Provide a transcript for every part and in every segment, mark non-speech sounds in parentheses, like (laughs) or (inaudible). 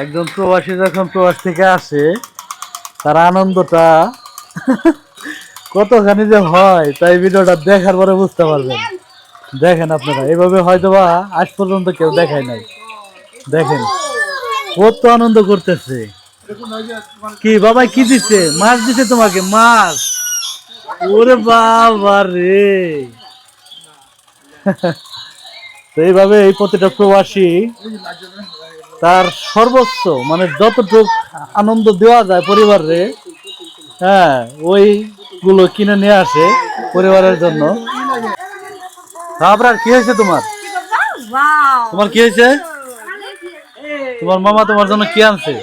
একজন প্রবাসী যখন প্রবাস থেকে আসে, তার আনন্দটা কতখানি যে হয়, তাই ভিডিওটা দেখার পরে বুঝতে পারবেন। দেখেন আপনারা, এভাবে হয়তো বা আজ পর্যন্ত কেউ দেখায় নাই। দেখেন, কত আনন্দ করতেছে। কি বাবা কি দিচ্ছে মাছ দিছে তোমাকে, মাছ। ওরে বাবা রে। তো এইভাবে এই প্রতিটা প্রবাসী তার সর্বোচ্চ মানে যতটুকু আনন্দ দেওয়া যায় পরিবারে হ্যাঁ ওইগুলো কিনে নিয়ে আসে পরিবারের জন্য। আপনার কি হয়েছে তোমার? তোমার কি হয়েছে? তোমার মামা তোমার জন্য কি আনছে? (laughs)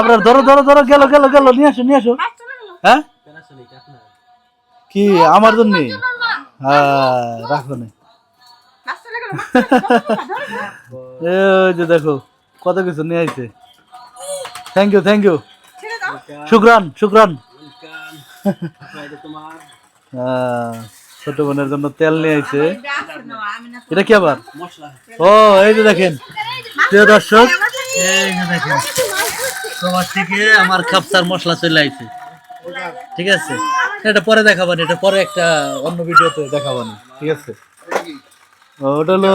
আপনার ধরো ধরো ধরো, গেল গেল গেল, নিয়ে আসো নিয়ে আসো। হ্যাঁ? কি, আমার জন্য? হ্যাঁ রাখো না। যে দেখো, কত কিছু নিয়ে আইছে। থ্যাংক ইউ থ্যাংক ইউ শুক্রান শুক্রান। ছোট বোনের জন্য তেল নিয়ে আইছে। এটা কি আবার? ও, এই যে দেখেন। প্রিয় দর্শক দেখেন। তোমার থেকে আমার খাপসার মশলা চলে আইছে। ঠিক আছে? এটা পরে দেখাবানি এটা পরে একটা অন্য ভিডিওতে দেখাবানি ঠিক আছে? ওটা হলো,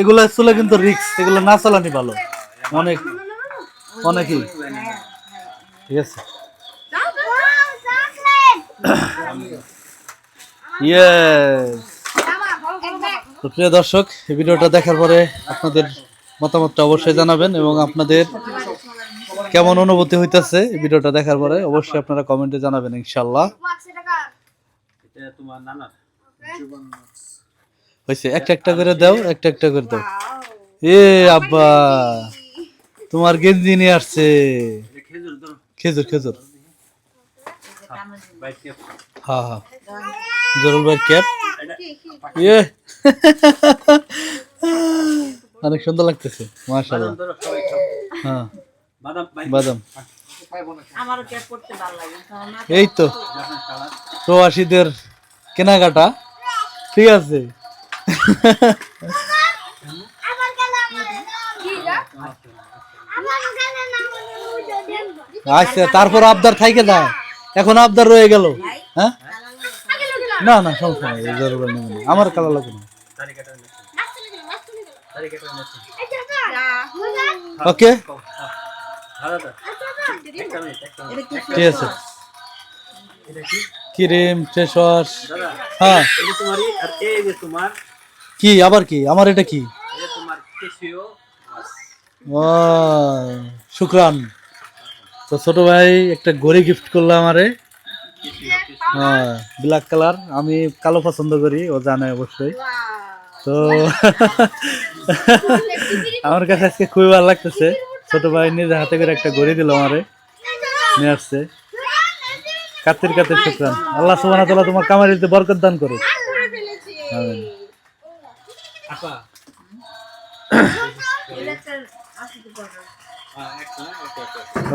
এগুলা চলে কিন্তু রিক্স, এগুলো না চালানি ভালো। অনেক, অনেকই। ঠিক আছে? প্রিয় দর্শক, এই ভিডিওটা দেখার পরে আপনাদের মতামতটা অবশ্যই জানাবেন এবং আপনাদের কেমন অনুভূতি হইতাছে ভিডিওটা দেখার পরে অবশ্যই আপনারা কমেন্টে জানাবেন ইনশাল্লাহ হয়েছে একটা একটা করে দাও একটা একটা করে দাও। এ আব্বা তোমার গেঞ্জি নিয়ে আসছে। খেজুর খেজুর হ্যাঁ হ্যাঁ জরুল ভাই ক্যাপ ইয়ে অনেক সুন্দর লাগতেছে মাশাআল্লাহ। হ্যাঁ। বাদাম আমারও ক্যাপ করতে ভালো লাগে কারণ না এই তো। প্রবাসীদের কেনাকাটা। ঠিক আছে। আচ্ছা তারপর আবদার থাইকে না এখন আবদার রয়ে গেল। হ্যাঁ? না না সমস্যা নেই এই জরুরি নেই। আমার কালো লাগবে না। ওকে। ঠিক আছে ক্রিম ফেস ওয়াশ হ্যাঁ। কি আবার কি? আমার এটা কি? শুক্রান। তো ছোট ভাই একটা ঘড়ি গিফট করল আমারে। হ্যাঁ ব্ল্যাক কালার আমি কালো পছন্দ করি ও জানে অবশ্যই। তো (laughs) আমার কাছে আজকে খুবই ভালো লাগতেছে। ছোট ভাই নিজে হাতে করে একটা ঘড়ি দিল আমারে। নিয়ে আসছে। কাতির কাতির শুক্রান। আল্লাহ সুবাহ তোমার কামারিতে বরকত দান আমিন।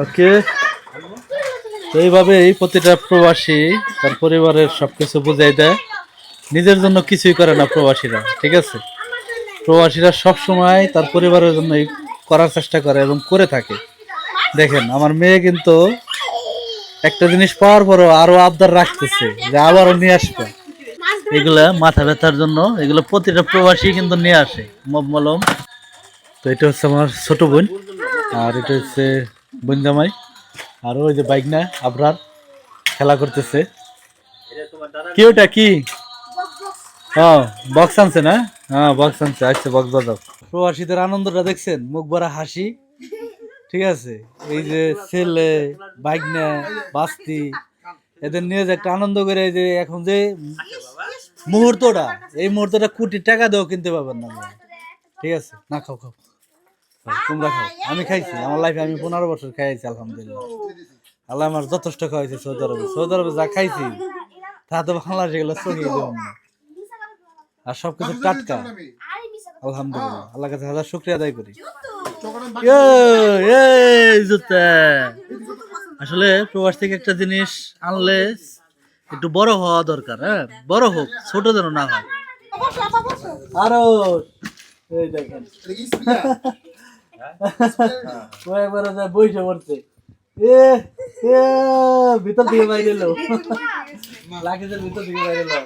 ওকে। তো এইভাবেই প্রতিটা প্রবাসী তার পরিবারের সবকিছু বুঝাই দেয়। নিজের জন্য কিছুই করে না প্রবাসীরা ঠিক আছে? প্রবাসীরা সব সময় তার পরিবারের জন্য করার চেষ্টা করে এবং করে থাকে। দেখেন আমার মেয়ে কিন্তু একটা জিনিস পাওয়ার পরও আরও আবদার রাখতেছে যে আবারও নিয়ে আসবে। এগুলা মাথা ব্যথার জন্য এগুলো প্রতিটা প্রবাসী কিন্তু নিয়ে আসে মলম। তো এটা হচ্ছে আমার ছোট বোন আর এটা হচ্ছে বোন জামাই আর ওই যে বাইক না আবরার খেলা করতেছে। কি ওটা কি? হ্যাঁ বক্স আনছে না? হ্যাঁ বক্স আনছে আচ্ছা বক্স বাজাও। প্রবাসীদের আনন্দটা দেখছেন? মুখ ভরা হাসি। ঠিক আছে? এই যে ছেলে বাইক না বাস্তি, এদের নিয়ে যে একটা আনন্দ করে যে এখন যে মুহূর্তটা, এই মুহূর্তটা কোটি টাকা দেও কিনতে পারবেন না। ঠিক আছে? না খাও খাও। তোমরা খাও। আমি খাইছি, আমার লাইফে আমি পনেরো বছর খাইছি আলহামদুলিল্লাহ। আল্লাহ আমার যথেষ্ট খাওয়াইছে সৌদি আরবে। সৌদি আরবে যা খাইছি তা তো বাংলাদেশে গেলে চোখে দেবেন না। আর সবকিছু টাটকা। আলহামদুলিল্লাহ। হ্যাঁ। আল্লাহ কাছে হাজার শুক্রিয়া আদায় করি। আসলে প্রবাস থেকে একটা জিনিস আনলে একটু বড় হওয়া দরকার হ্যাঁ? বড় হোক ছোট যেন না হয়। আরও। ভিতর দিয়ে বাইরে লোক (laughs) লাগেজের ভিতর দিয়ে বাইরে লোক